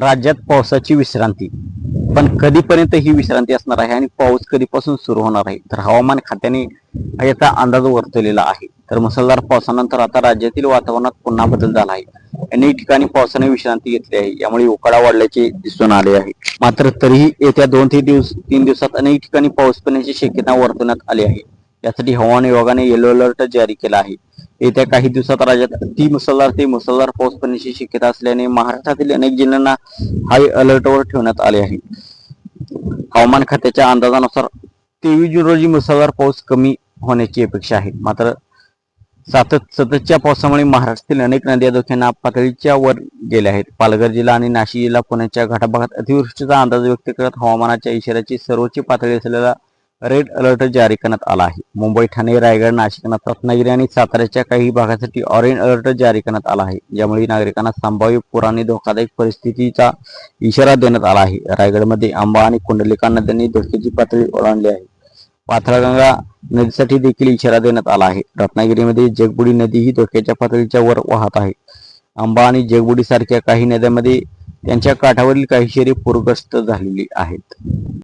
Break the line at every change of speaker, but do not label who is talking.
राज्यात पावसाची विश्रांती. पण कधीपर्यंत ही विश्रांती असणार आहे आणि पाऊस कधीपासून सुरू होणार आहे? तर हवामान खात्याने याचा अंदाज वर्तवलेला आहे. तर मुसळधार पावसानंतर आता राज्यातील वातावरणात पुन्हा बदल झाला आहे. अनेक ठिकाणी पावसाने विश्रांती घेतली आहे. यामुळे उकाडा वाढल्याचे दिसून आले आहे. मात्र तरीही येत्या दोन ते दिवस तीन दिवसात अनेक ठिकाणी पाऊस पडण्याची शक्यता वर्तवण्यात आली आहे. यासाठी हवामान विभागाने येलो अलर्ट जारी केला आहे. येत्या काही दिवसात राज्यात ती मुसळधार ते मुसळधार पाऊस पडण्याची शक्यता असल्याने महाराष्ट्रातील अनेक जिल्ह्यांना हाय अलर्टवर ठेवण्यात आले आहे. हवामान खात्याच्या अंदाजानुसार तेवीस जून रोजी मुसळधार पाऊस कमी होण्याची अपेक्षा आहे. मात्र सातत सततच्या पावसामुळे महाराष्ट्रातील अनेक नद्या धोक्यांना पातळीच्या वर गेल्या आहेत. पालघर जिल्हा आणि नाशिक जिल्हा पुण्याच्या घाटाभागात अतिवृष्टीचा अंदाज व्यक्त करत हवामानाच्या इशाऱ्याची सर्वोच्च पातळी असलेला रेड अलर्ट जारी करण्यात आला आहे. मुंबई ठाणे रायगड नाशिक रत्नागिरी आणि साताऱ्याच्या काही भागासाठी ऑरेंज अलर्ट जारी करण्यात आला आहे. ज्यामुळे नागरिकांना संभाव्य पूर आणि धोकादायक परिस्थितीचा इशारा देण्यात आला आहे. रायगडमध्ये आंबा आणि कुंडलिका नद्यांनी धोक्याची पातळी ओलांडली आहे. पाथरगंगा नदीसाठी देखील इशारा देण्यात आला आहे. रत्नागिरीमध्ये जगबुडी नदी ही धोक्याच्या पातळीच्या वर वाहत आहे. आंबा आणि जगबुडी सारख्या काही नद्यांमध्ये त्यांच्या काठावरील काही शहरे पूरग्रस्त झालेली आहेत.